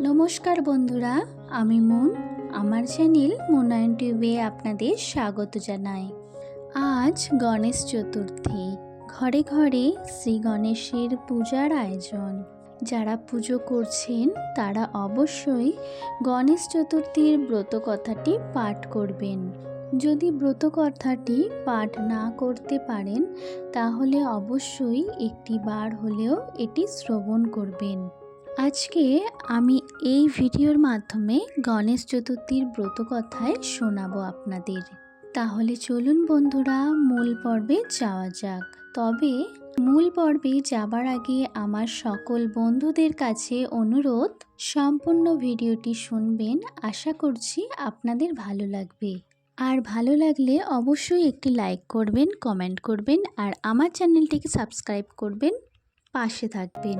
নমস্কার বন্ধুরা, আমি মুন। আমার চ্যানেল মুনায়ন টিউবে আপনাদের স্বাগত জানাই। আজ গণেশ চতুর্থী। ঘরে ঘরে শ্রী গণেশের পূজার আয়োজন। যারা পুজো করছেন, তারা অবশ্যই গণেশ চতুর্থীর ব্রত কথাটি পাঠ করবেন। যদি ব্রত কথাটি পাঠ না করতে পারেন, তাহলে অবশ্যই একটি বার হলেও এটি শ্রবণ করবেন। আজকে আমি এই ভিডিওর মাধ্যমে গণেশ চতুর্থীর ব্রত কথায় শোনাবো আপনাদের। তাহলে চলুন বন্ধুরা, মূল পর্বে যাওয়া যাক। তবে মূল পর্বে যাবার আগে আমার সকল বন্ধুদের কাছে অনুরোধ, সম্পূর্ণ ভিডিওটি শুনবেন, আশা করছি আপনাদের ভালো লাগবে। আর ভালো লাগলে অবশ্যই একটি লাইক করবেন, কমেন্ট করবেন, আর আমার চ্যানেলটিকে সাবস্ক্রাইব করবেন, পাশে থাকবেন।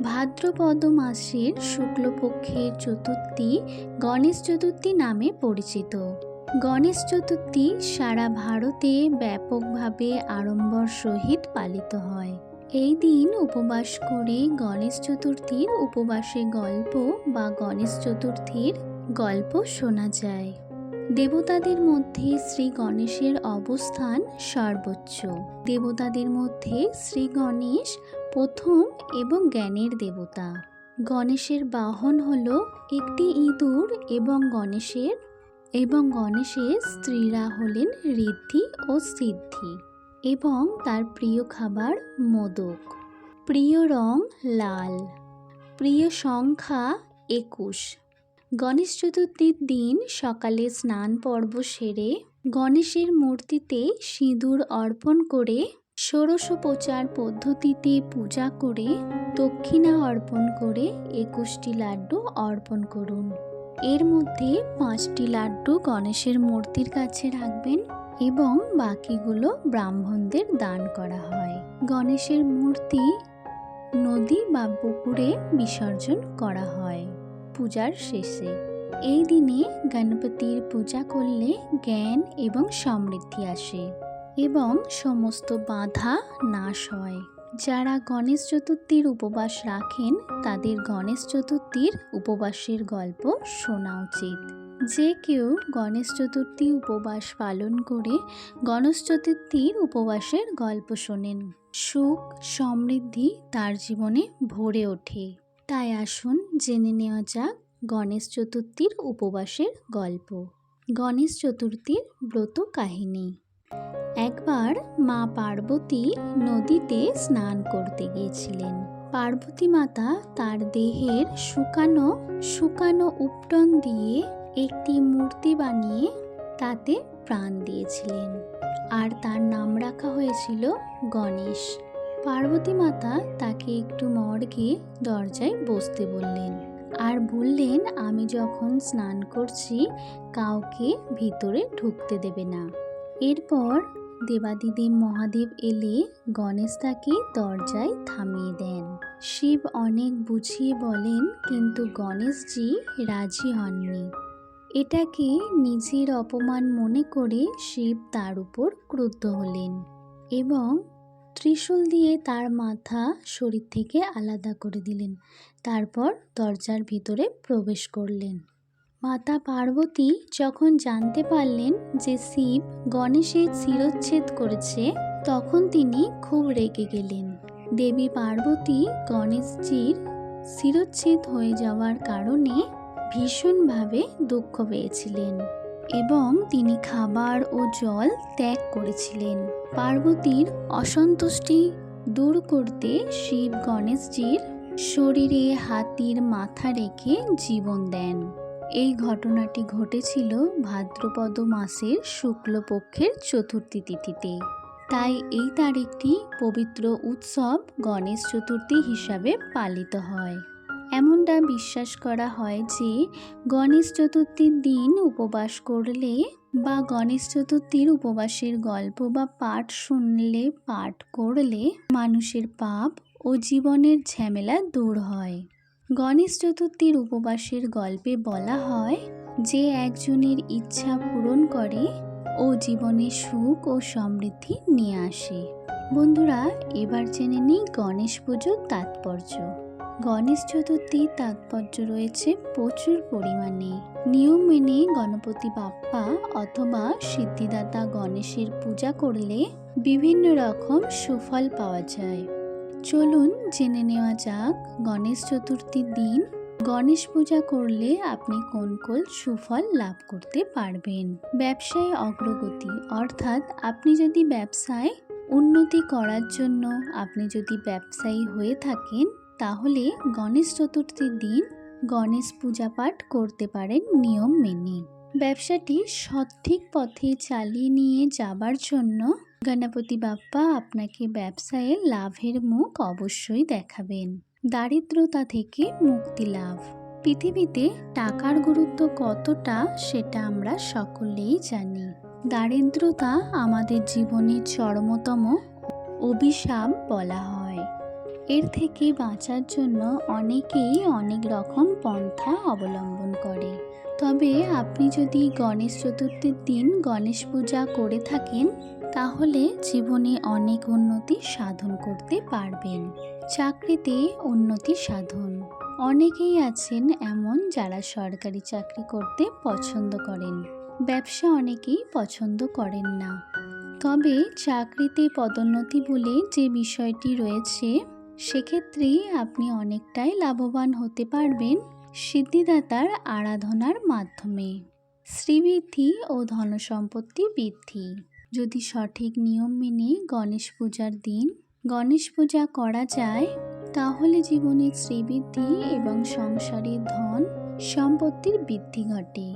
ভাদ্রপদ মাসের শুক্লপক্ষের চতুর্থী গণেশ চতুর্থী নামে পরিচিত। গণেশ চতুর্থী সারা ভারতে ব্যাপকভাবে আড়ম্বর সহিত পালিত হয়। এই দিন উপবাস করে গণেশ চতুর্থীর উপবাসের গল্প বা গণেশ চতুর্থীর গল্প শোনা যায়। দেবতাদের মধ্যে শ্রী গণেশের অবস্থান সর্বোচ্চ। দেবতাদের মধ্যে শ্রী গণেশ প্রথম এবং জ্ঞানের দেবতা। গণেশের বাহন হল একটি ইঁদুর এবং গণেশের এবং গণেশের স্ত্রীরা হলেন ঋদ্ধি ও সিদ্ধি এবং তার প্রিয় খাবার মোদক। প্রিয় রং লাল। প্রিয় সংখ্যা একুশ। গণেশ চতুর্থীর দিন সকালে স্নান পর্ব সেরে গণেশের মূর্তিতে সিঁদুর অর্পণ করে ষোড়শোপচার পদ্ধতিতে পূজা করে দক্ষিণা অর্পণ করে একুশটি লাড্ডু অর্পণ করুন। এর মধ্যে পাঁচটি লাড্ডু গণেশের মূর্তির কাছে রাখবেন এবং বাকিগুলো ব্রাহ্মণদের দান করা হয়। গণেশের মূর্তি নদী বা পুকুরে বিসর্জন করা হয় পূজার শেষে। এই দিনে গণপতির পূজা করলে জ্ঞান এবং সমৃদ্ধি আসে। এবং সমস্ত বাধা নাশ হয়। যারা গণেশ চতুর্থীর উপবাস রাখেন, তাদের গণেশ চতুর্থীর উপবাসের গল্প শোনা উচিত। যে কেউ গণেশ চতুর্থী উপবাস পালন করে, গণেশ চতুর্থীর উপবাসের গল্প শোনেন। সুখ, সমৃদ্ধি তার জীবনে ভরে ওঠে। তাই আসুন জেনে নেওয়া যাক গণেশ চতুর্থীর উপবাসের গল্প। গণেশ চতুর্থীর ব্রত কাহিনী। একবার মা পার্বতী নদীতে স্নান করতে গিয়েছিলেন। পার্বতী মাতা তার দেহের শুকানো শুকানো উপটন দিয়ে একটি মূর্তি বানিয়ে তাতে প্রাণ দিয়েছিলেন। আর তার নাম রাখা হয়েছিল গণেশ। পার্বতী মাতা তাকে একটু মর্গে দরজায় বসতে বললেন আর বললেন, আমি যখন স্নান করছি, কাউকে ভিতরে ঢুকতে দেবে না। এরপর দেবাদিদেব মহাদেব এলে গণেশ তাকে দরজায় থামিয়ে দেন। শিব অনেক বুঝিয়ে বলেন, কিন্তু গণেশজি রাজি হননি। এটাকে নিজের অপমান মনে করে শিব তার উপর ক্রুদ্ধ হলেন এবং ত্রিশূল দিয়ে তার মাথা শরীর থেকে আলাদা করে দিলেন। তারপর দরজার ভিতরে প্রবেশ করলেন। মাতা পার্বতী যখন জানতে পারলেন যে শিব গণেশের শিরচ্ছেদ করেছে, তখন তিনি খুব রেগে গেলেন। দেবী পার্বতী গণেশজির শিরচ্ছেদ হয়ে যাওয়ার কারণে ভীষণভাবে দুঃখ পেয়েছিলেন এবং তিনি খাবার ও জল ত্যাগ করেছিলেন। পার্বতীর অসন্তুষ্টি দূর করতে শিব গণেশজির শরীরে হাতির মাথা রেখে জীবন দেন। এই ঘটনাটি ঘটেছিল ভাদ্রপদ মাসের শুক্লপক্ষের চতুর্থী তিথিতে। তাই এই তারিখটি পবিত্র উৎসব গণেশ চতুর্থী হিসাবে পালিত হয়। এমনটা বিশ্বাস করা হয় যে গণেশ চতুর্থীর দিন উপবাস করলে বা গণেশ চতুর্থীর উপবাসের গল্প বা পাঠ শুনলে, পাঠ করলে মানুষের পাপ ও জীবনের ঝামেলা দূর হয়। গণেশ চতুর্থীর উপবাসের গল্পে বলা হয়, যে একজনের ইচ্ছা পূরণ করে ও জীবনে সুখ ও সমৃদ্ধি নিয়ে আসে। বন্ধুরা, এবার জেনে নিই গণেশ পুজোর তাৎপর্য। গণেশ চতুর্থীর তাৎপর্য রয়েছে প্রচুর পরিমাণে। নিয়ম মেনে গণপতি বাপ্পা অথবা সিদ্ধিদাতা গণেশের পূজা করলে বিভিন্ন রকম সুফল পাওয়া যায়। চলুন জেনে নেওয়া যাক গণেশ চতুর্থীর দিন গণেশ পূজা করলে আপনি কোন কোন সুফল লাভ করতে পারবেন? ব্যবসায় অগ্রগতি, অর্থাৎ আপনি যদি ব্যবসায় উন্নতি করার জন্য আপনি যদি ব্যবসায়ী হয়ে থাকেন, তাহলে গণেশ চতুর্থীর দিন গণেশ পূজা পাঠ করতে পারেন নিয়ম মেনে। ব্যবসাটি সঠিক পথে চালিয়ে নিয়ে যাবার জন্য গণপতি বাপ্পা আপনাকে ব্যবসায়ে লাভের মুখ অবশ্যই দেখাবেন। দারিদ্রতা থেকে মুক্তি লাভ। পৃথিবীতে টাকার গুরুত্ব কতটা সেটা আমরা সকলেই জানি। দারিদ্রতা আমাদের জীবনের চরমতম অভিশাপ বলা হয়। এর থেকে বাঁচার জন্য অনেকেই অনেক রকম পন্থা অবলম্বন করে। তবে আপনি যদি গণেশ চতুর্থীর দিন গণেশ পূজা করে থাকেন তাহলে জীবনে অনেক উন্নতি সাধন করতে পারবেন। চাকরিতে উন্নতি সাধন। অনেকেই আছেন এমন যারা সরকারি চাকরি করতে পছন্দ করেন। ব্যবসা অনেকেই পছন্দ করেন না। তবে চাকরিতে পদোন্নতি বলে যে বিষয়টি রয়েছে সেক্ষেত্রে আপনি অনেকটাই লাভবান হতে পারবেন সিদ্ধিদাতার আরাধনার মাধ্যমে। শ্রীবৃদ্ধি ও ধনসম্পত্তি বৃদ্ধি। যদি সঠিক নিয়ম মেনে গণেশ পূজার দিন গণেশ পূজা করা যায়, তাহলে জীবনে শ্রীবৃদ্ধি এবং সংসারের ধন সম্পত্তির বৃদ্ধি ঘটে,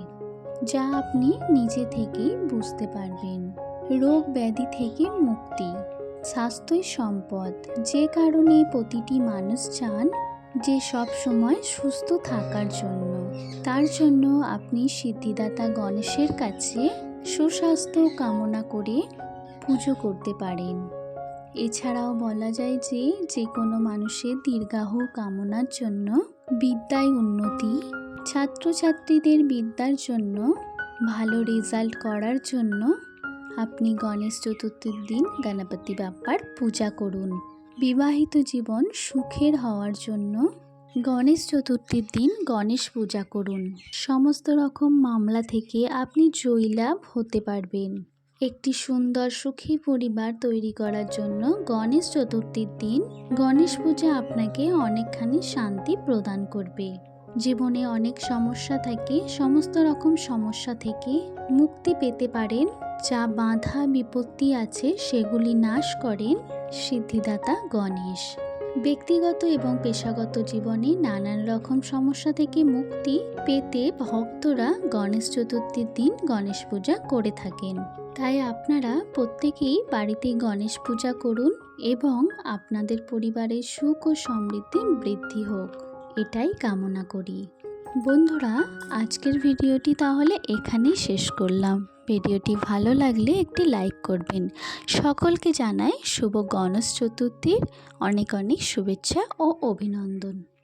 যা আপনি নিজে থেকেই বুঝতে পারবেন। রোগ ব্যাধি থেকে মুক্তি, স্বাস্থ্যই সম্পদ। যে কারণে প্রতিটি মানুষ চান যে সব সময় সুস্থ থাকার জন্য। তার জন্য আপনি সিদ্ধিদাতা গণেশের কাছে সুস্বাস্থ্য কামনা করে পুজো করতে পারেন। এছাড়াও বলা যায় যে যে কোনো মানুষের দীর্ঘাহ কামনার জন্য বিদ্যায় উন্নতি, ছাত্রছাত্রীদের বিদ্যার জন্য ভালো রেজাল্ট করার জন্য আপনি গণেশ চতুর্থীর দিন গণপতি বাপ্পার পূজা করুন। বিবাহিত জীবন সুখের হওয়ার জন্য গণেশ চতুর্থীর দিন গণেশ পূজা করুন। সমস্ত রকম মামলা থেকে আপনি জয়লাভ হতে পারবেন। একটি সুন্দর সুখী পরিবার তৈরি করার জন্য গণেশ চতুর্থীর দিন গণেশ পূজা আপনাকে অনেকখানি শান্তি প্রদান করবে। জীবনে অনেক সমস্যা থাকে, সমস্ত রকম সমস্যা থেকে মুক্তি পেতে পারেন। যা বাধা বিপত্তি আছে সেগুলি নাশ করেন সিদ্ধিদাতা গণেশ। ব্যক্তিগত এবং পেশাগত জীবনে নানান রকম সমস্যা থেকে মুক্তি পেতে ভক্তরা গণেশ চতুর্থীর দিন গণেশ পূজা করে থাকেন। তাই আপনারা প্রত্যেকেই বাড়িতে গণেশ পূজা করুন এবং আপনাদের পরিবারের সুখ ও সমৃদ্ধি বৃদ্ধি হোক। এটাই কামনা করি। বন্ধুরা, আজকের ভিডিওটি তাহলে এখানেই শেষ করলাম। ভিডিওটি ভালো লাগলে একটি লাইক করবেন। সকলকে জানাই শুভ গণেশ চতুর্থীর অনেক অনেক শুভেচ্ছা ও অভিনন্দন।